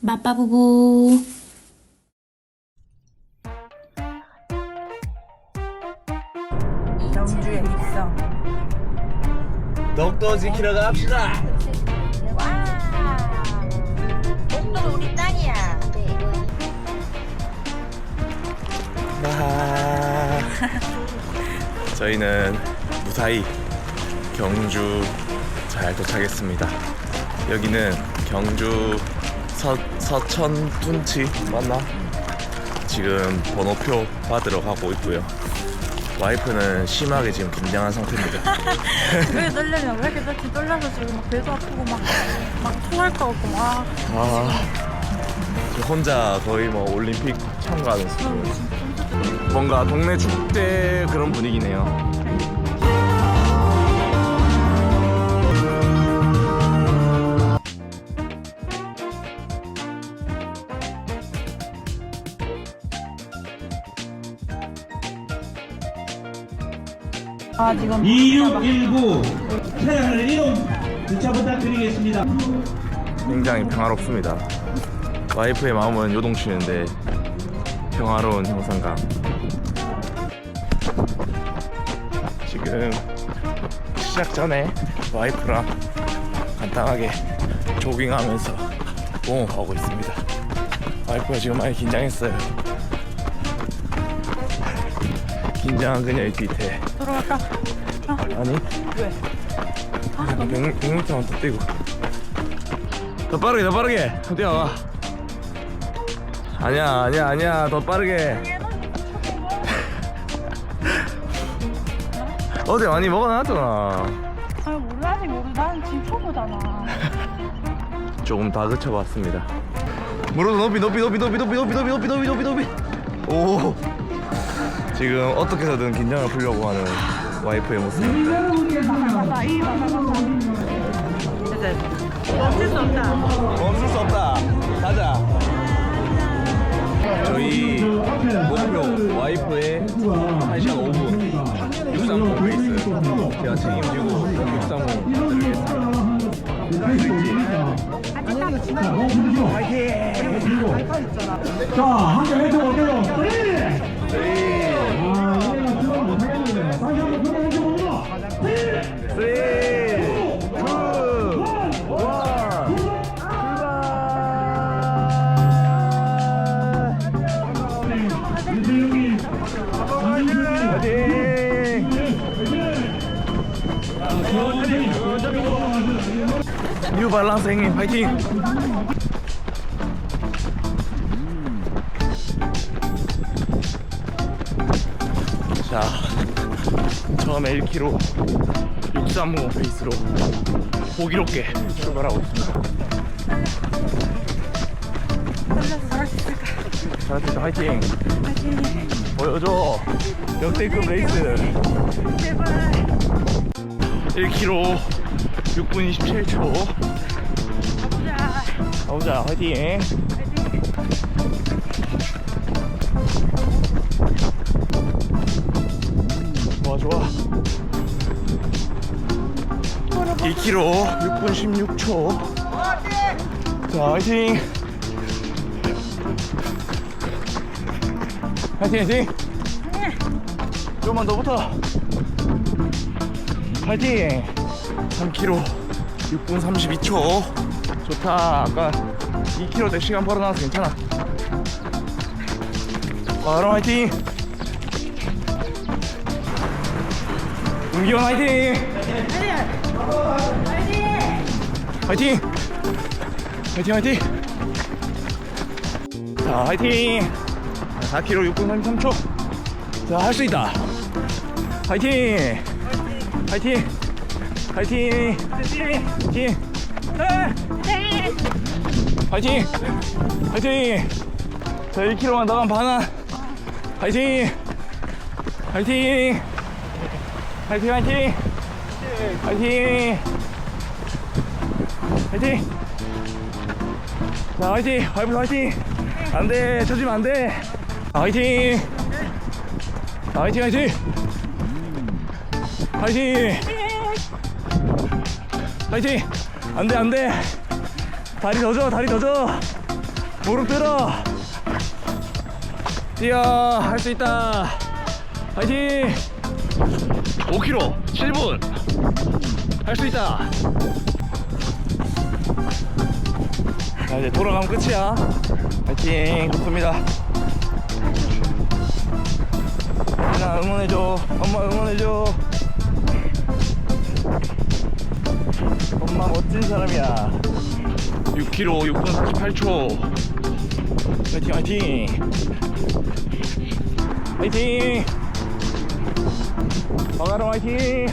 마빠부부 경주에 입성. 독도 지키러 갑시다. 와. 독도는 우리 땅이야. 아, 저희는 무사히 경주 잘 도착했습니다. 여기는 경주 서, 서천 둔치 맞나? 지금 번호표 받으러 가고 있고요. 와이프는 심하게 지금 긴장한 상태입니다. 왜 떨려냐? 왜 이렇게 떨지? 떨려서 지금 막 배도 아프고 막, 막 토할 것 같고 막. 아, 저 혼자 거의 뭐 올림픽 참가하는 수준. 뭔가 동네 축제 그런 분위기네요. 아, 지금 2619 차량을 이용 주차 부탁드리겠습니다. 굉장히 평화롭습니다. 와이프의 마음은 요동치는데 평화로운 형상감. 지금 시작 전에 와이프랑 간단하게 조깅하면서 옹호하고 있습니다. 와이프가 지금 많이 긴장했어요. 긴장한 그녀의 뒤태 들어갈까? 아니. 왜? 아, 너무 100, 100m만 더 뛰고. 더 빠르게 더 빠르게. 더 뛰어와. 아니야 아니야 아니야. 더 빠르게. 어제 많이 먹어놨잖아. 아, 몰라지 모르. 나는 지금 초보잖아. 조금 다 그쳐봤습니다. 무릎 높이 높이 높이 높이 높이 높이 높이 높이 높이 높이 높이. 오 지금 어떻게서든 긴장을 풀려고 하는 와이프의 모습입니다. 멈출 수 없다. 멈출 수 없다. 가자. 저희 목표 와이프의 1시간 5분 630 레이스 제가 책임지고 630 만들겠습니다 아, 자, 함께 해줘, 어때요? 3, 2, 뉴 발란스 행님 파이팅! 자, 처음에 1km 635 페이스로 호기롭게 출발하고 있습니다. 잘했다, 화이팅! 보여줘! 역대급 레이스! 제발. 1km 6분 27초. 가보자. 가보자, 화이팅! 좋아, 좋아. 2km 6분 16초. 자, 화이팅! 화이팅, 화이팅! 조금만 더 붙어. 화이팅! 3km 6분 32초. 좋다. 아까 2km 대 시간 벌어나와서 괜찮아. 바로 화이팅! 은기원 화이팅! 화이팅! 화이팅 화이팅! 자 화이팅! 4km 6분 33초 자 할 수 있다 화이팅! 화이팅! 화이팅! 화이팅! 화이팅! 화이팅! 자 1km만 나간 반환 화이팅! 화이팅! 화이팅 화이팅! 화이팅! 화이팅! 자 화이팅! 와이프 화이팅! 안돼 쳐지면 안돼! 아, 화이팅! 아, 화이팅 화이팅! 화이팅! 화이팅! 안돼 안돼! 다리 더 줘, 다리 더 줘! 무릎 들어 뛰어 할 수 있다 파이팅 5km 7분 할 수 있다 자 이제 돌아가면 끝이야 파이팅 좋습니다 나 응원해줘. 엄마 응원해줘. 엄마 멋진 사람이야. 6km 6분 48초. 파이팅 파이팅. 파이팅. 박아라 파이팅.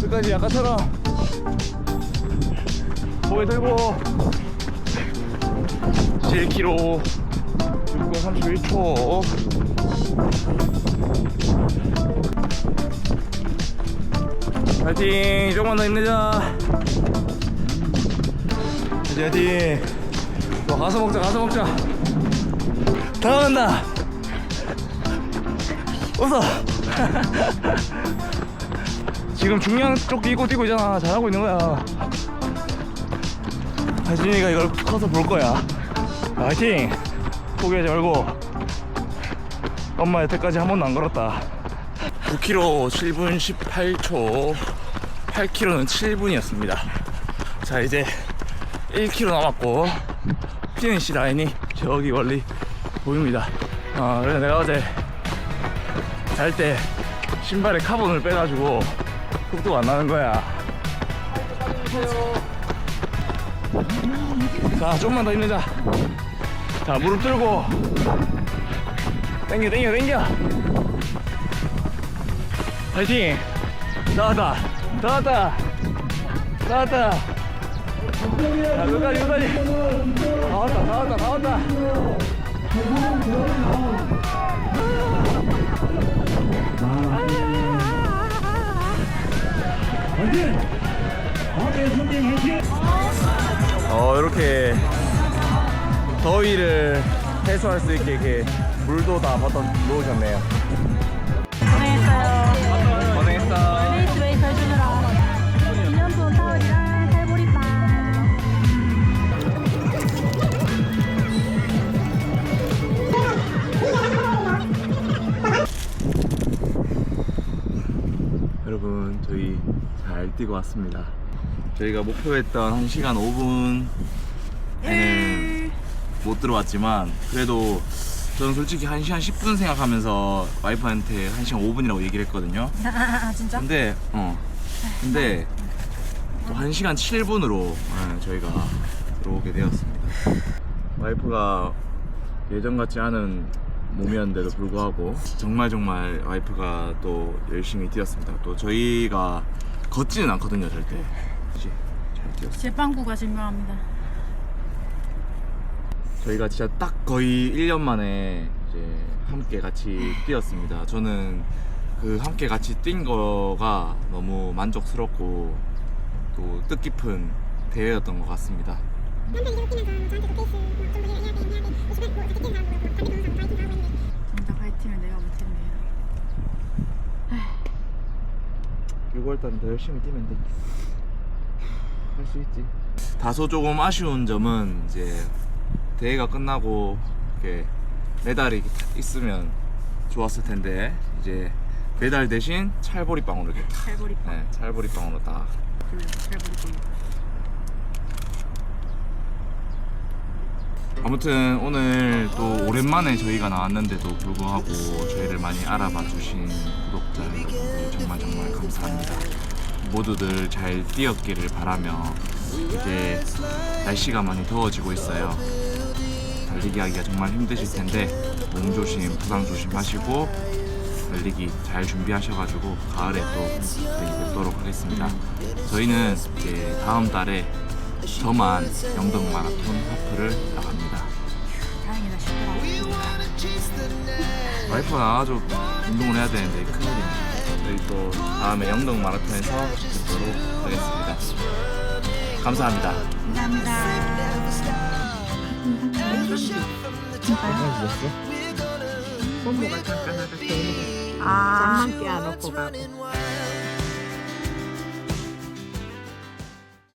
끝까지 아까처럼. 고개 들고 7km 6분 31초. 파이팅! 조금만 더 힘내자. 파이팅 또 가서 먹자 가서 먹자. 다 나간다. 웃어. 지금 중량 쪽 입고 뛰고 있잖아. 잘하고 있는 거야 하진이가 이걸 커서 볼 거야. 파이팅! 포기하지 말고 엄마 여태까지 한 번도 안 걸었다. 9km 7분 18초 8km는 7분이었습니다. 자 이제 1km 남았고 피니시 라인이 저기 멀리 보입니다. 아 그래서 내가 어제 잘 때 신발에 카본을 빼가지고 속도가 안 나는 거야 자 좀만 더 힘내자. 자 무릎 들고. 땡겨 땡겨 땡겨. 파이팅. 나왔다. 나왔다. 나왔다. 자 끝까지 끝까지. 다 왔다 다 왔다 다 왔다 어 이렇게 더위를 해소할 수 있게 이렇게 물도 다 받아 놓으셨네요 고생했어요. 고생했어. 여러분 저희 잘 뛰고 왔습니다 저희가 목표했던 1시간 5분에는 못 들어왔지만 그래도 저는 솔직히 1시간 10분 생각하면서 와이프한테 1시간 5분이라고 얘기를 했거든요. 아, 진짜? 근데 어. 근데 또 1시간 7분으로 저희가 들어오게 되었습니다. 와이프가 예전 같지 않은 몸이었는데도 불구하고 정말 정말 와이프가 또 열심히 뛰었습니다. 또 저희가 걷지는 않거든요 절대 이제 잘 뛰었어요 제빵구가 증명합니다. 저희가 진짜 딱 거의 1년 만에 이제 함께 같이 뛰었습니다. 저는 그 함께 같이 뛴 거가 너무 만족스럽고 또 뜻깊은 대회였던 것 같습니다. 진짜 파이팅을 내가 못했네요. 6월달은 더 열심히 뛰면 돼. 할 수 있지. 다소 조금 아쉬운 점은 이제 대회가 끝나고 이렇게 메달이 있으면 좋았을 텐데 이제 메달 대신 찰보리빵으로 이렇게 딱, 살보리빵. 네, 찰보리빵으로 딱 그래. 아무튼 오늘 또 오랜만에 저희가 나왔는데도 불구하고 저희를 많이 알아봐 주신 구독자 여러분들 정말 정말 감사합니다. 모두들 잘 뛰었기를 바라며 이제 날씨가 많이 더워지고 있어요. 달리기 하기가 정말 힘드실 텐데 몸 조심, 부상 조심 하시고 달리기 잘 준비하셔가지고 가을에 또 저희 뵙도록 하겠습니다. 저희는 이제 다음 달에 저만 영동 마라톤 하프를 나갑니다. 다행이다 싶더라고. 와이프가 나가지고 운동을 해야 되는데 큰일입니다. 저희 또 다음에 영동 마라톤에서 뵙도록 하겠습니다. 감사합니다. 아. 짱만 깨워놓고 가고.